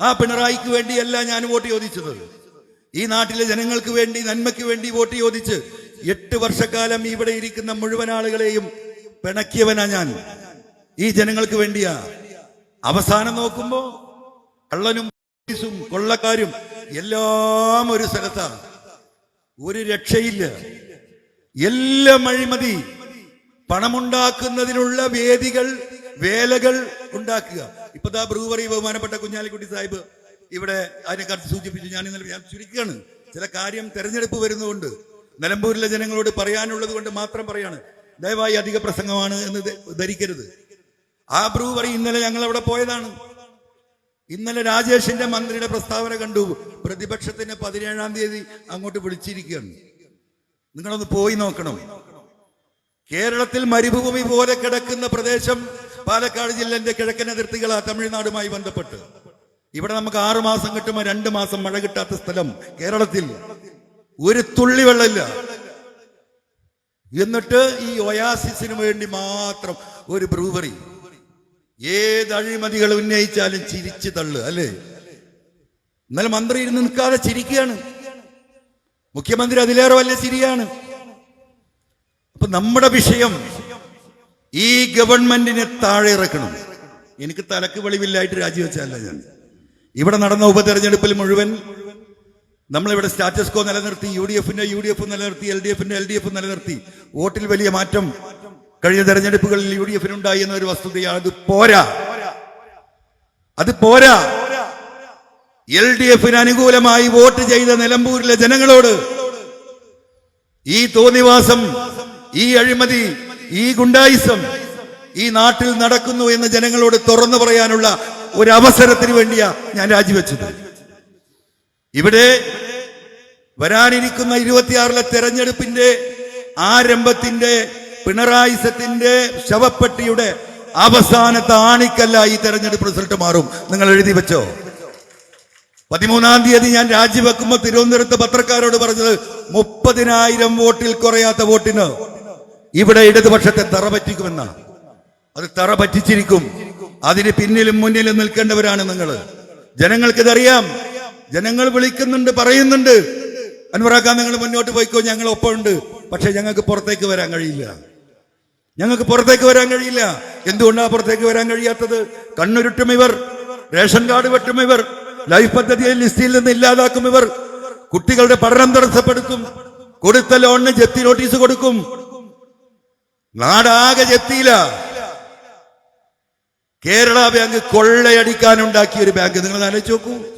ആ പിണറായിക്ക് വേണ്ടിയല്ല ഞാൻ വോട്ട് ചോദിച്ചത്. ഈ നാട്ടിലെ ജനങ്ങൾക്ക് വേണ്ടി നന്മയ്ക്ക് വേണ്ടി വോട്ട് ചോദിച്ച് എട്ട് വർഷക്കാലം ഇവിടെ ഇരിക്കുന്ന മുഴുവൻ ആളുകളെയും പിണക്കിയവനാ ഞാൻ. ഈ ജനങ്ങൾക്ക് വേണ്ടിയാ. അവസാനം നോക്കുമ്പോ കള്ളനും പോലീസും കൊള്ളക്കാരും എല്ലാം ഒരു സ്ഥലത്താണ് ഒരു രക്ഷയില്ല. എല്ലാം അഴിമതി. പണമുണ്ടാക്കുന്നതിനുള്ള വേദികൾ വേലകൾ ഉണ്ടാക്കുക. ഇപ്പൊ ദാ ബ്രൂവറി ബഹുമാനപ്പെട്ട കുഞ്ഞാലിക്കുട്ടി സാഹിബ് ഇവിടെ അതിനെക്കുറിച്ച് സൂചിപ്പിച്ചു. ഞാൻ ഇന്നലെ ഞാൻ ചുരുക്കുകയാണ്. ചില കാര്യം തെരഞ്ഞെടുപ്പ് വരുന്നതുകൊണ്ട് നിലമ്പൂരിലെ ജനങ്ങളോട് പറയാനുള്ളത് കൊണ്ട് മാത്രം പറയാണ്. ദയവായി അധിക പ്രസംഗമാണ് എന്ന് ധരിക്കരുത്. ആ ബ്രൂവറി ഇന്നലെ ഞങ്ങൾ അവിടെ പോയതാണ്. ഇന്നലെ രാജേഷിന്റെ മന്ത്രിയുടെ പ്രസ്താവന കണ്ടു. പ്രതിപക്ഷത്തിന് പതിനേഴാം തീയതി അങ്ങോട്ട് വിളിച്ചിരിക്കുകയാണ്. നിങ്ങളൊന്ന് പോയി നോക്കണം. കേരളത്തിൽ മരുഭൂമി പോലെ കിടക്കുന്ന പ്രദേശം പാലക്കാട് ജില്ലന്റെ കിഴക്കൻ അതിർത്തികളാ തമിഴ്നാടുമായി ബന്ധപ്പെട്ട്. ഇവിടെ നമുക്ക് ആറു മാസം കിട്ടുമ്പോൾ രണ്ട് മാസം മഴ കിട്ടാത്ത സ്ഥലം കേരളത്തിൽ. ഒരു തുള്ളി വെള്ളമില്ല. എന്നിട്ട് ഈ ഒയാസിസിന് വേണ്ടി മാത്രം ഒരു ബ്രൂവറി. ഏത് അഴിമതികൾ ഉന്നയിച്ചാലും ചിരിച്ചു തള്ളു അല്ലേ? ഇന്നലെ മന്ത്രി ഇരുന്ന് നിൽക്കാതെ ചിരിക്കുകയാണ്. മുഖ്യമന്ത്രി അതിലേറെ വലിയ ചിരിയാണ്. അപ്പൊ നമ്മുടെ വിഷയം ഈ ഗവൺമെന്റിനെ താഴെ ഇറക്കണം. എനിക്ക് തലക്ക് വെളിവില്ലായിട്ട് രാജിവെച്ചല്ല ഞാൻ. ഇവിടെ നടന്ന ഉപതെരഞ്ഞെടുപ്പിൽ മുഴുവൻ നമ്മളിവിടെ സ്റ്റാറ്റസ് കോ നിലനിർത്തി യു ഡി എഫിന്റെ യു ഡി എഫ് നിലനിർത്തി എൽ ഡി എഫിന്റെ എൽ ഡി എഫ് നിലനിർത്തി. വോട്ടിൽ വലിയ മാറ്റം കഴിഞ്ഞ തെരഞ്ഞെടുപ്പുകളിൽ യു ഡി എഫിനുണ്ടായി എന്ന ഒരു വസ്തുതയാണ്. അത് പോരാ. അത് പോരാ. എൽ ഡി എഫിന് അനുകൂലമായി വോട്ട് ചെയ്ത നിലമ്പൂരിലെ ജനങ്ങളോട് ഈ തോന്നിവാസം ഈ അഴിമതി ഈ ഗുണ്ടായിസം ഈ നാട്ടിൽ നടക്കുന്നു എന്ന് ജനങ്ങളോട് തുറന്നു പറയാനുള്ള ഒരു അവസരത്തിന് വേണ്ടിയാ ഞാൻ രാജിവെച്ചത്. ഇവിടെ വരാനിരിക്കുന്ന ഇരുപത്തിയാറിലെ തെരഞ്ഞെടുപ്പിന്റെ ആരംഭത്തിന്റെ പിണറായിസത്തിന്റെ ശവപ്പെട്ടിയുടെ അവസാനത്തെ ആണിക്കല്ല ഈ തെരഞ്ഞെടുപ്പ് റിസൾട്ട് മാറും. നിങ്ങൾ എഴുതി വെച്ചോ. പതിമൂന്നാം തീയതി ഞാൻ രാജിവെക്കുമ്പോൾ തിരുവനന്തപുരത്ത് പത്രക്കാരോട് പറഞ്ഞത് മുപ്പതിനായിരം വോട്ടിൽ കുറയാത്ത വോട്ടിന്. ഇവിടെ ഇടതുപക്ഷത്തെ തറ പറ്റിക്കുമെന്നാ അത് തറ പറ്റിച്ചിരിക്കും. അതിന് പിന്നിലും മുന്നിലും നിൽക്കേണ്ടവരാണ് നിങ്ങൾ. ജനങ്ങൾക്കിതറിയാം. ജനങ്ങൾ വിളിക്കുന്നുണ്ട് പറയുന്നുണ്ട്. അൻവറാക്കാൻ നിങ്ങൾ മുന്നോട്ട് പോയിക്കോ ഞങ്ങൾ ഒപ്പമുണ്ട്. പക്ഷെ ഞങ്ങൾക്ക് പുറത്തേക്ക് വരാൻ കഴിയില്ല. ഞങ്ങൾക്ക് പുറത്തേക്ക് വരാൻ കഴിയില്ല. എന്തുകൊണ്ടാണ് പുറത്തേക്ക് വരാൻ കഴിയാത്തത്? കണ്ണുരുട്ടും ഇവർ റേഷൻ കാർഡ് വെട്ടും ഇവർ ലൈഫ് പദ്ധതിയെ ലിസ്റ്റിൽ നിന്ന് ഇല്ലാതാക്കും ഇവർ. കുട്ടികളുടെ പഠനം തടസ്സപ്പെടുത്തും. കൊടുത്ത ലോണിന് ജപ്തി നോട്ടീസ് കൊടുക്കും. നാടാകെ ചെത്തിയില്ല കേരള ബാങ്ക് കൊള്ളയടിക്കാൻ ഉണ്ടാക്കിയ ഒരു ബാങ്ക്. നിങ്ങൾ ആലോചിച്ച് നോക്കൂ.